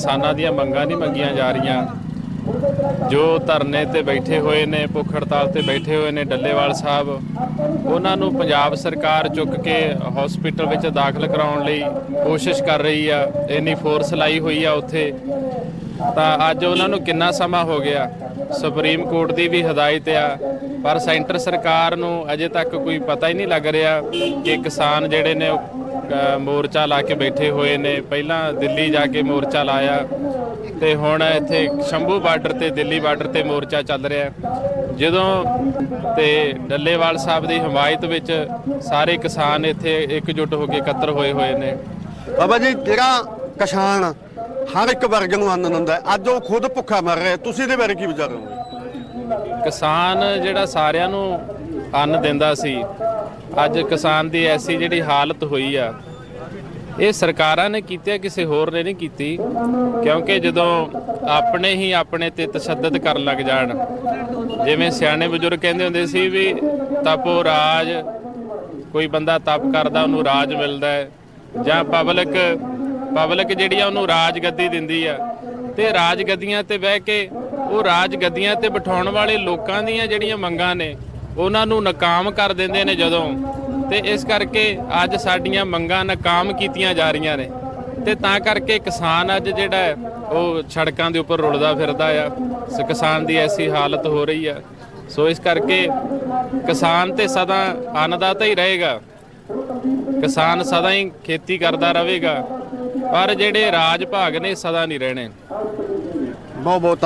ਕਿਸਾਨਾਂ ਦੀਆਂ ਮੰਗਾਂ ਨਹੀਂ ਮੰਗੀਆਂ ਜਾ ਰਹੀਆਂ। ਜੋ ਧਰਨੇ ਤੇ ਬੈਠੇ ਹੋਏ ਨੇ, ਭੁੱਖ ਹੜਤਾਲ ਤੇ ਬੈਠੇ ਹੋਏ ਨੇ ਡੱਲੇਵਾਲ ਸਾਹਿਬ, ਉਹਨਾਂ ਨੂੰ ਪੰਜਾਬ ਸਰਕਾਰ ਚੁੱਕ ਕੇ ਹਸਪੀਟਲ ਵਿੱਚ ਦਾਖਲ ਕਰਾਉਣ ਲਈ ਕੋਸ਼ਿਸ਼ ਕਰ ਰਹੀ ਆ। ਇੰਨੀ ਫੋਰਸ ਲਾਈ ਹੋਈ ਆ ਉੱਥੇ। ਤਾਂ ਅੱਜ ਉਹਨਾਂ ਨੂੰ ਕਿੰਨਾ ਸਮਾਂ ਹੋ ਗਿਆ? ਸੁਪਰੀਮ ਕੋਰਟ ਦੀ ਵੀ ਹਦਾਇਤ ਆ। ਪਰ ਸੈਂਟਰ ਸਰਕਾਰ ਨੂੰ ਅਜੇ ਤੱਕ ਕੋਈ ਪਤਾ ਹੀ ਨਹੀਂ ਲੱਗ ਰਿਹਾ ਕਿ ਕਿਸਾਨ ਜਿਹੜੇ ਨੇ ਮੋਰਚਾ ਲਾ ਕੇ ਬੈਠੇ ਹੋਏ ਨੇ। ਪਹਿਲਾਂ ਦਿੱਲੀ ਜਾ ਕੇ ਮੋਰਚਾ ਲਾਇਆ ਤੇ ਹੁਣ ਇੱਥੇ ਸ਼ੰਭੂ ਬਾਰਡਰ ਤੇ ਦਿੱਲੀ ਬਾਰਡਰ ਤੇ ਮੋਰਚਾ ਚੱਲ ਰਿਹਾ। ਜਦੋਂ ਤੇ ਡੱਲੇਵਾਲ ਸਾਹਿਬ ਦੀ ਹਮਾਇਤ ਵਿੱਚ ਸਾਰੇ ਕਿਸਾਨ ਇੱਥੇ ਇਕਜੁੱਟ ਹੋ ਕੇ ਇਕੱਤਰ ਹੋਏ ਹੋਏ ਨੇ। ਬਾਬਾ ਜੀ ਜਿਹੜਾ ਕਿਸਾਨ ਹਰ ਇੱਕ ਵਰਗ ਨੂੰ ਅੰਨ ਦਿੰਦਾ ਹੈ, ਅੱਜ ਉਹ ਖੁਦ ਭੁੱਖਾ ਮਰ ਰਿਹਾ ਤੁਸੀਂ ਇਹਦੇ ਬਾਰੇ ਕੀ ਵਿਚਾਰ ਹੋ ਕਿਸਾਨ ਜਿਹੜਾ ਸਾਰਿਆਂ ਨੂੰ ਅੰਨ ਦਿੰਦਾ ਸੀ। ਅੱਜ ਕਿਸਾਨ ਦੀ ਐਸੀ ਜਿਹੜੀ ਹਾਲਤ ਹੋਈ ਆ, ਇਹ ਸਰਕਾਰਾਂ ਨੇ ਕੀਤੀ ਕਿਸੇ ਹੋਰ ਨੇ ਨਹੀਂ ਕੀਤੀ, ਕਿਉਂਕਿ ਜਦੋਂ ਆਪਣੇ ਹੀ ਆਪਣੇ ਤੇ ਤਸ਼ੱਦਦ ਕਰਨ ਲੱਗ ਜਾਣ, ਜਿਵੇਂ ਸਿਆਣੇ ਬਜ਼ੁਰਗ ਕਹਿੰਦੇ ਹੁੰਦੇ ਸੀ ਵੀ ਤਪੋ ਰਾਜ, ਕੋਈ ਬੰਦਾ ਤਪ ਕਰਦਾ, ਉਹਨੂੰ ਰਾਜ ਮਿਲਦਾ ਹੈ, ਜਾਂ ਪਬਲਿਕ ਪਬਲਿਕ ਜਿਹੜੀ ਆ, ਉਹਨੂੰ ਰਾਜ ਗੱਦੀ ਦਿੰਦੀ ਆ, ਤੇ ਰਾਜ ਗੱਦੀਆਂ ਤੇ ਬਹਿ ਕੇ, ਉਹ ਰਾਜ ਗੱਦੀਆਂ ਤੇ ਬਿਠਾਉਣ ਵਾਲੇ ਲੋਕਾਂ ਦੀਆਂ ਜਿਹੜੀਆਂ ਮੰਗਾਂ ਨੇ ਉਹਨਾਂ ਨੂੰ ਨਾਕਾਮ ਕਰ ਦਿੰਦੇ ਨੇ ਜਦੋਂ। ਤੇ ਇਸ ਕਰਕੇ ਅੱਜ ਸਾਡੀਆਂ ਮੰਗਾਂ ਨਾਕਾਮ ਕੀਤੀਆਂ ਜਾ ਰਹੀਆਂ ਨੇ। ਤੇ ਤਾਂ ਕਰਕੇ ਕਿਸਾਨ ਅੱਜ ਜਿਹੜਾ ਉਹ ਸੜਕਾਂ ਦੇ ਉੱਪਰ ਰੁਲਦਾ ਫਿਰਦਾ ਆ। ਕਿਸਾਨ ਦੀ ਐਸੀ ਹਾਲਤ ਹੋ ਰਹੀ ਆ। ਸੋ ਇਸ ਕਰਕੇ ਕਿਸਾਨ ਤੇ ਸਦਾ ਅੰਨਦਾਤਾ ਹੀ ਰਹੇਗਾ। ਕਿਸਾਨ ਸਦਾ ਹੀ ਖੇਤੀ ਕਰਦਾ ਰਹੇਗਾ। ਪਰ ਜਿਹੜੇ ਰਾਜ ਭਾਗ ਨੇ, ਸਦਾ ਨਹੀਂ ਰਹਿਣੇ। ਬਹੁਤ ਬਹੁਤ